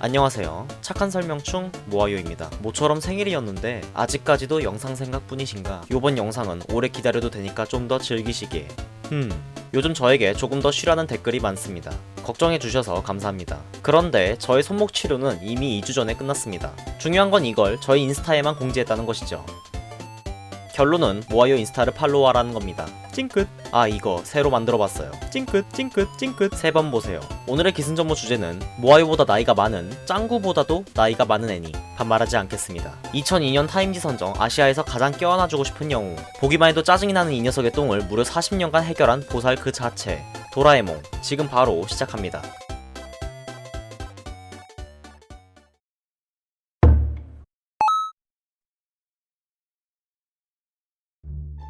안녕하세요. 착한 설명충 모아요입니다. 모처럼 생일이었는데 아직까지도 영상 생각뿐이신가? 요번 영상은 오래 기다려도 되니까 좀 더 즐기시기에. 음, 요즘 저에게 조금 더 쉬라는 댓글이 많습니다. 걱정해 주셔서 감사합니다. 그런데 저의 손목 치료는 이미 2주 전에 끝났습니다. 중요한 건 이걸 저희 인스타에만 공지했다는 것이죠. 결론은 모아요 인스타를 팔로우하라는 겁니다. 찡긋. 아 이거 새로 만들어봤어요. 찡긋 찡긋 찡긋 세번 보세요. 오늘의 기승전무 주제는 모아요보다 나이가 많은 짱구보다도 나이가 많은 애니 반말하지 않겠습니다. 2002년 타임지 선정 아시아에서 가장 껴안아주고 싶은 영웅 보기만 해도 짜증이 나는 이 녀석의 똥을 무려 40년간 해결한 보살 그 자체 도라에몽 지금 바로 시작합니다.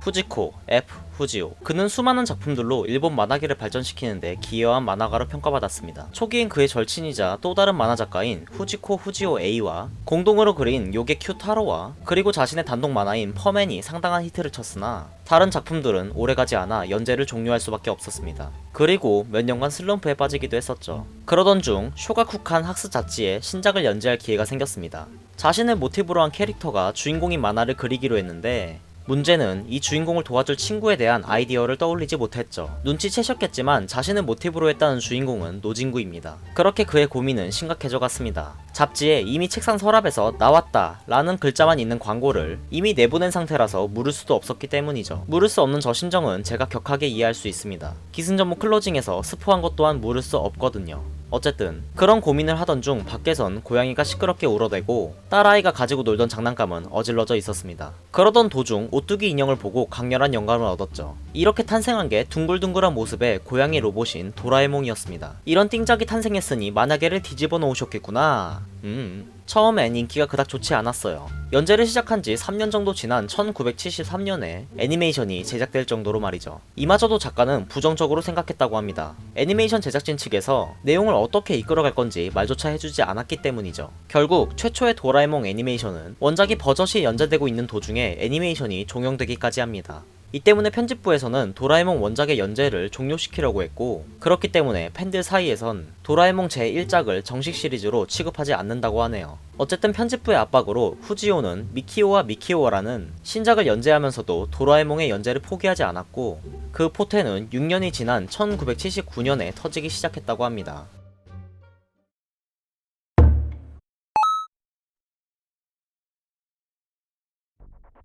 후지코, F, 후지오. 그는 수많은 작품들로 일본 만화계를 발전시키는데 기여한 만화가로 평가받았습니다. 초기엔 그의 절친이자 또 다른 만화 작가인 후지코 후지오 A와 공동으로 그린 요게 큐 타로와 그리고 자신의 단독 만화인 퍼맨이 상당한 히트를 쳤으나 다른 작품들은 오래가지 않아 연재를 종료할 수밖에 없었습니다. 그리고 몇 년간 슬럼프에 빠지기도 했었죠. 그러던 중 쇼가쿠칸 학스 잡지에 신작을 연재할 기회가 생겼습니다. 자신을 모티브로 한 캐릭터가 주인공인 만화를 그리기로 했는데 문제는 이 주인공을 도와줄 친구에 대한 아이디어를 떠올리지 못했죠. 눈치채셨겠지만 자신을 모티브로 했다는 주인공은 노진구입니다. 그렇게 그의 고민은 심각해져 갔습니다. 잡지에 이미 책상 서랍에서 나왔다 라는 글자만 있는 광고를 이미 내보낸 상태라서 물을 수도 없었기 때문이죠. 물을 수 없는 저 심정은 제가 격하게 이해할 수 있습니다. 기승전무 클로징에서 스포한 것 또한 물을 수 없거든요. 어쨌든 그런 고민을 하던 중 밖에선 고양이가 시끄럽게 울어대고 딸아이가 가지고 놀던 장난감은 어질러져 있었습니다. 그러던 도중 오뚜기 인형을 보고 강렬한 영감을 얻었죠. 이렇게 탄생한 게 둥글둥글한 모습의 고양이 로봇인 도라에몽이었습니다. 이런 띵작이 탄생했으니 만화계를 뒤집어 놓으셨겠구나. 음. 처음엔 인기가 그닥 좋지 않았어요. 연재를 시작한 지 3년 정도 지난 1973년에 애니메이션이 제작될 정도로 말이죠. 이마저도 작가는 부정적으로 생각했다고 합니다. 애니메이션 제작진 측에서 내용을 어떻게 이끌어갈 건지 말조차 해주지 않았기 때문이죠. 결국 최초의 도라에몽 애니메이션은 원작이 버젓이 연재되고 있는 도중에 애니메이션이 종영되기까지 합니다. 이 때문에 편집부에서는 도라에몽 원작의 연재를 종료시키려고 했고 그렇기 때문에 팬들 사이에선 도라에몽 제1작을 정식 시리즈로 취급하지 않는다고 하네요. 어쨌든 편집부의 압박으로 후지오는 미키오와 미키오라는 신작을 연재하면서도 도라에몽의 연재를 포기하지 않았고 그 포태는 6년이 지난 1979년에 터지기 시작했다고 합니다.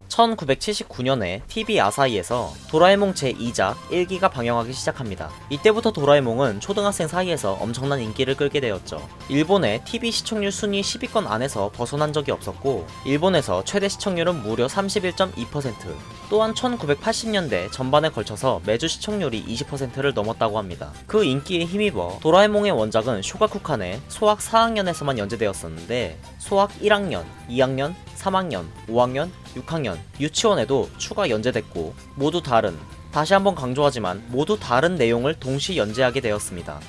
1979년에 TV 아사히에서 도라에몽 제2작 1기가 방영하기 시작합니다. 이때부터 도라에몽은 초등학생 사이에서 엄청난 인기를 끌게 되었죠. 일본의 TV 시청률 순위 10위권 안에서 벗어난 적이 없었고 일본에서 최대 시청률은 무려 31.2% 또한 1980년대 전반에 걸쳐서 매주 시청률이 20%를 넘었다고 합니다. 그 인기에 힘입어 도라에몽의 원작은 쇼가쿠칸의 소학 4학년에서만 연재되었었는데 소학 1학년, 2학년, 3학년, 5학년, 6학년, 유치원에도 추가 연재됐고 모두 다른 다시 한번 강조하지만 모두 다른 내용을 동시 연재하게 되었습니다.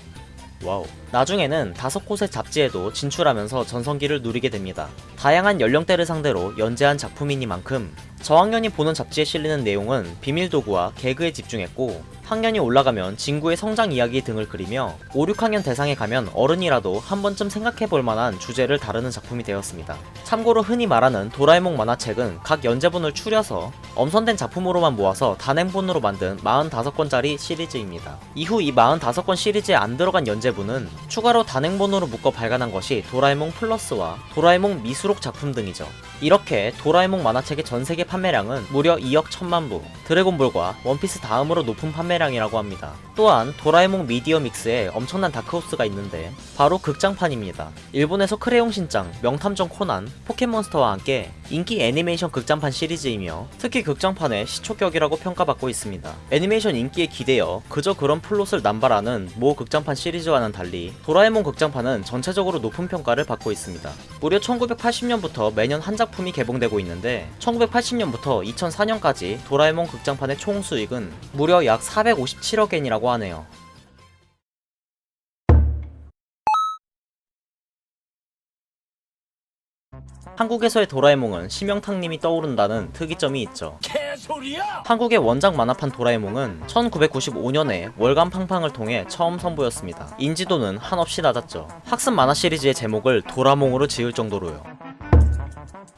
와우. 나중에는 다섯 곳의 잡지에도 진출하면서 전성기를 누리게 됩니다. 다양한 연령대를 상대로 연재한 작품이니만큼 저학년이 보는 잡지에 실리는 내용은 비밀 도구와 개그에 집중했고 학년이 올라가면 진구의 성장 이야기 등을 그리며 5, 6학년 대상에 가면 어른이라도 한 번쯤 생각해 볼 만한 주제를 다루는 작품이 되었습니다. 참고로 흔히 말하는 도라에몽 만화책은 각 연재본을 추려서 엄선된 작품으로만 모아서 단행본으로 만든 45권짜리 시리즈입니다. 이후 이 45권 시리즈에 안 들어간 연재본은 추가로 단행본으로 묶어 발간한 것이 도라에몽 플러스와 도라에몽 미수록 작품 등이죠. 이렇게 도라에몽 만화책의 전 세계 판매량은 무려 2억 1000만 부, 드래곤볼과 원피스 다음으로 높은 판매량이라고 합니다. 또한 도라에몽 미디어 믹스에 엄청난 다크호스가 있는데 바로 극장판입니다. 일본에서 크레용 신짱, 명탐정 코난, 포켓몬스터와 함께 인기 애니메이션 극장판 시리즈이며 특히 극장판의 시초격이라고 평가받고 있습니다. 애니메이션 인기에 기대어 그저 그런 플롯을 남발하는 모 극장판 시리즈와는 달리 도라에몽 극장판은 전체적으로 높은 평가를 받고 있습니다. 무려 1980년부터 매년 한작 품이 개봉되고 있는데 1980년부터 2004년까지 도라에몽 극장판의 총 수익은 무려 약 457억 엔이라고 하네요. 한국에서의 도라에몽은 심영탁님이 떠오른다는 특이점이 있죠. 한국의 원작 만화판 도라에몽은 1995년에 월간 팡팡을 통해 처음 선보였습니다. 인지도는 한없이 낮았죠. 학습 만화 시리즈의 제목을 도라몽으로 지을 정도로요.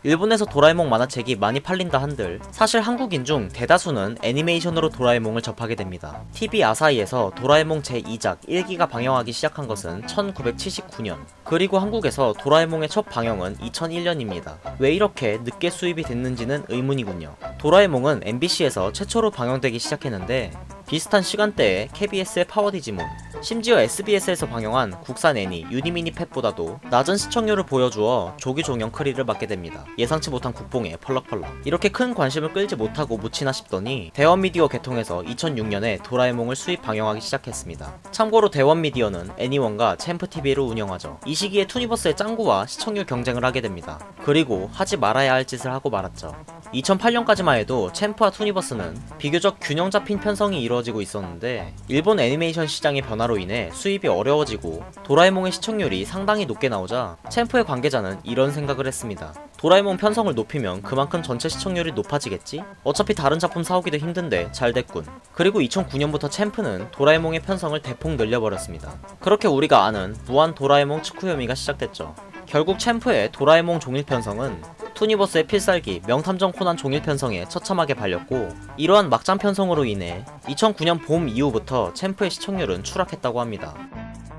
일본에서 도라에몽 만화책이 많이 팔린다 한들 사실 한국인 중 대다수는 애니메이션으로 도라에몽을 접하게 됩니다. TV 아사히에서 도라에몽 제2작 1기가 방영하기 시작한 것은 1979년 그리고 한국에서 도라에몽의 첫 방영은 2001년입니다. 왜 이렇게 늦게 수입이 됐는지는 의문이군요. 도라에몽은 MBC에서 최초로 방영되기 시작했는데 비슷한 시간대에 KBS의 파워디지몬, 심지어 SBS에서 방영한 국산 애니 유니미니 팻보다도 낮은 시청률을 보여주어 조기 종영 크리를 맡게 됩니다. 예상치 못한 국뽕에 펄럭펄럭. 이렇게 큰 관심을 끌지 못하고 묻히나 싶더니 대원 미디어 개통해서 2006년에 도라에몽을 수입 방영하기 시작했습니다. 참고로 대원 미디어는 애니원과 챔프TV를 운영하죠. 이 시기에 투니버스의 짱구와 시청률 경쟁을 하게 됩니다. 그리고 하지 말아야 할 짓을 하고 말았죠. 2008년까지만 해도 챔프와 투니버스는 비교적 균형 잡힌 편성이 이루어지고 있었는데 일본 애니메이션 시장의 변화로 인해 수입이 어려워지고 도라에몽의 시청률이 상당히 높게 나오자 챔프의 관계자는 이런 생각을 했습니다. 도라에몽 편성을 높이면 그만큼 전체 시청률이 높아지겠지? 어차피 다른 작품 사오기도 힘든데 잘 됐군. 그리고 2009년부터 챔프는 도라에몽의 편성을 대폭 늘려버렸습니다. 그렇게 우리가 아는 무한 도라에몽 츠쿠요미가 시작됐죠. 결국 챔프의 도라에몽 종일 편성은 투니버스의 필살기 명탐정 코난 종일 편성에 처참하게 발렸고 이러한 막장 편성으로 인해 2009년 봄 이후부터 챔프의 시청률은 추락했다고 합니다.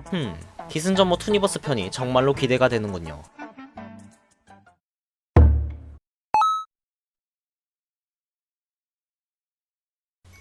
흠, 기승전모 투니버스 편이 정말로 기대가 되는군요.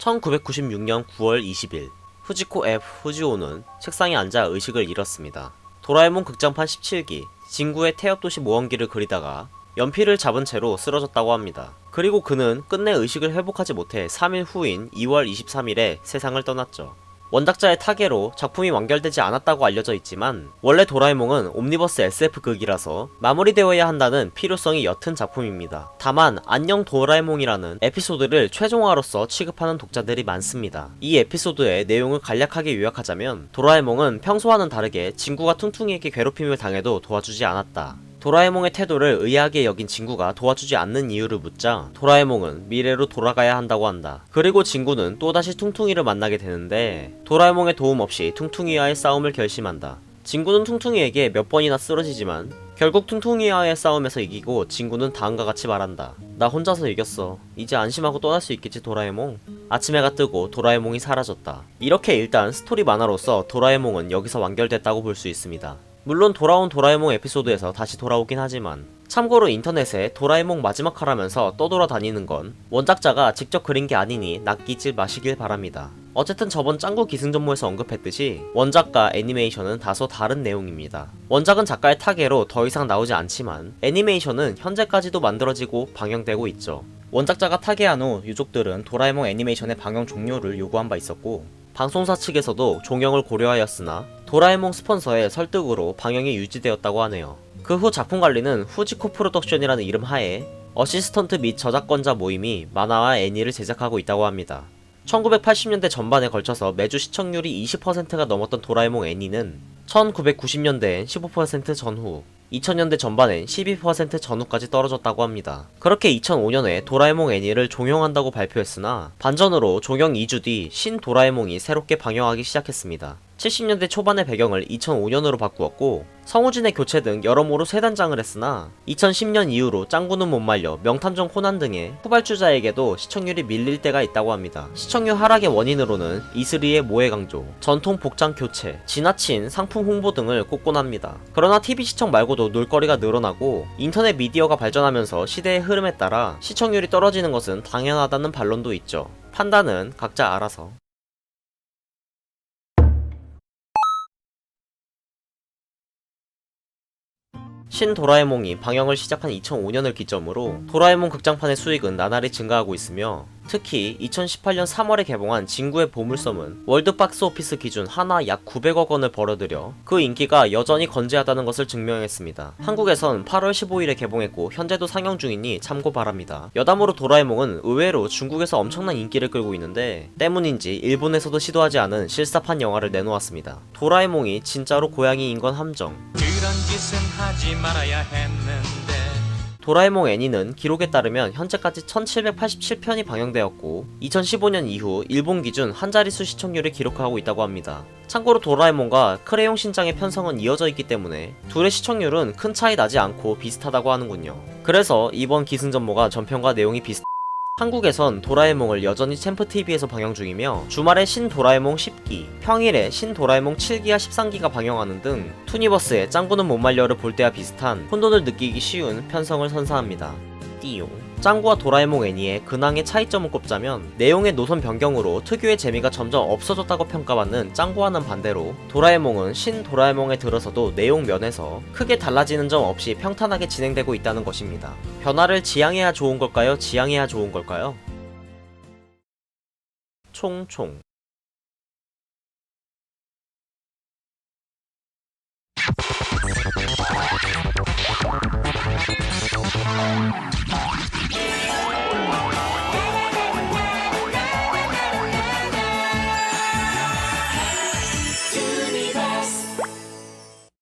(1996년 9월 20일) 후지코 F 후지오는 책상에 앉아 의식을 잃었습니다. 도라에몽 극장판 17기 진구의 태엽도시 모험기를 그리다가 연필을 잡은 채로 쓰러졌다고 합니다. 그리고 그는 끝내 의식을 회복하지 못해 3일 후인 2월 23일에 세상을 떠났죠. 원작자의 타계로 작품이 완결되지 않았다고 알려져 있지만 원래 도라에몽은 옴니버스 SF극이라서 마무리되어야 한다는 필요성이 옅은 작품입니다. 다만 안녕 도라에몽이라는 에피소드를 최종화로서 취급하는 독자들이 많습니다. 이 에피소드의 내용을 간략하게 요약하자면 도라에몽은 평소와는 다르게 친구가 퉁퉁이에게 괴롭힘을 당해도 도와주지 않았다. 도라에몽의 태도를 의아하게 여긴 친구가 도와주지 않는 이유를 묻자 도라에몽은 미래로 돌아가야 한다고 한다. 그리고 친구는 또다시 퉁퉁이를 만나게 되는데 도라에몽의 도움 없이 퉁퉁이와의 싸움을 결심한다. 친구는 퉁퉁이에게 몇 번이나 쓰러지지만 결국 퉁퉁이와의 싸움에서 이기고 친구는 다음과 같이 말한다. 나 혼자서 이겼어. 이제 안심하고 떠날 수 있겠지 도라에몽? 아침 해가 뜨고 도라에몽이 사라졌다. 이렇게 일단 스토리 만화로서 도라에몽은 여기서 완결됐다고 볼 수 있습니다. 물론 돌아온 도라에몽 에피소드에서 다시 돌아오긴 하지만 참고로 인터넷에 도라에몽 마지막 화라면서 떠돌아 다니는 건 원작자가 직접 그린 게 아니니 낚이질 마시길 바랍니다. 어쨌든 저번 짱구 기승전모에서 언급했듯이 원작과 애니메이션은 다소 다른 내용입니다. 원작은 작가의 타계로 더 이상 나오지 않지만 애니메이션은 현재까지도 만들어지고 방영되고 있죠. 원작자가 타계한 후 유족들은 도라에몽 애니메이션의 방영 종료를 요구한 바 있었고 방송사 측에서도 종영을 고려하였으나 도라에몽 스폰서의 설득으로 방영이 유지되었다고 하네요. 그 후 작품 관리는 후지코 프로덕션이라는 이름 하에 어시스턴트 및 저작권자 모임이 만화와 애니를 제작하고 있다고 합니다. 1980년대 전반에 걸쳐서 매주 시청률이 20%가 넘었던 도라에몽 애니는 1990년대엔 15% 전후, 2000년대 전반엔 12% 전후까지 떨어졌다고 합니다. 그렇게 2005년에 도라에몽 애니를 종영한다고 발표했으나 반전으로 종영 2주 뒤 신 도라에몽이 새롭게 방영하기 시작했습니다. 70년대 초반의 배경을 2005년으로 바꾸었고 성우진의 교체 등 여러모로 새 단장을 했으나 2010년 이후로 짱구는 못 말려 명탐정 코난 등의 후발주자에게도 시청률이 밀릴 때가 있다고 합니다. 시청률 하락의 원인으로는 이슬이의 모해 강조, 전통 복장 교체, 지나친 상품 홍보 등을 꼽곤 합니다. 그러나 TV 시청 말고도 놀거리가 늘어나고 인터넷 미디어가 발전하면서 시대의 흐름에 따라 시청률이 떨어지는 것은 당연하다는 반론도 있죠. 판단은 각자 알아서. 신 도라에몽이 방영을 시작한 2005년을 기점으로 도라에몽 극장판의 수익은 나날이 증가하고 있으며 특히 2018년 3월에 개봉한 진구의 보물섬은 월드 박스 오피스 기준 하나 약 900억 원을 벌어들여 그 인기가 여전히 건재하다는 것을 증명했습니다. 한국에선 8월 15일에 개봉했고 현재도 상영 중이니 참고 바랍니다. 여담으로 도라에몽은 의외로 중국에서 엄청난 인기를 끌고 있는데 때문인지 일본에서도 시도하지 않은 실사판 영화를 내놓았습니다. 도라에몽이 진짜로 고양이인 건 함정. 그런 짓은 하지 말아야 했는데 도라에몽 애니는 기록에 따르면 현재까지 1787편이 방영되었고 2015년 이후 일본 기준 한 자릿수 시청률을 기록하고 있다고 합니다. 참고로 도라에몽과 크레용 신장의 편성은 이어져 있기 때문에 둘의 시청률은 큰 차이 나지 않고 비슷하다고 하는군요. 그래서 이번 기승전모가 전편과 내용이 비슷 한국에선 도라에몽을 여전히 챔프TV에서 방영 중이며 주말에 신 도라에몽 10기, 평일에 신 도라에몽 7기와 13기가 방영하는 등 투니버스의 짱구는 못 말려를 볼 때와 비슷한 혼돈을 느끼기 쉬운 편성을 선사합니다. 띠용 짱구와 도라에몽 애니의 근황의 차이점을 꼽자면 내용의 노선 변경으로 특유의 재미가 점점 없어졌다고 평가받는 짱구와는 반대로 도라에몽은 신 도라에몽에 들어서도 내용 면에서 크게 달라지는 점 없이 평탄하게 진행되고 있다는 것입니다. 변화를 지향해야 좋은 걸까요? 지향해야 좋은 걸까요? 총총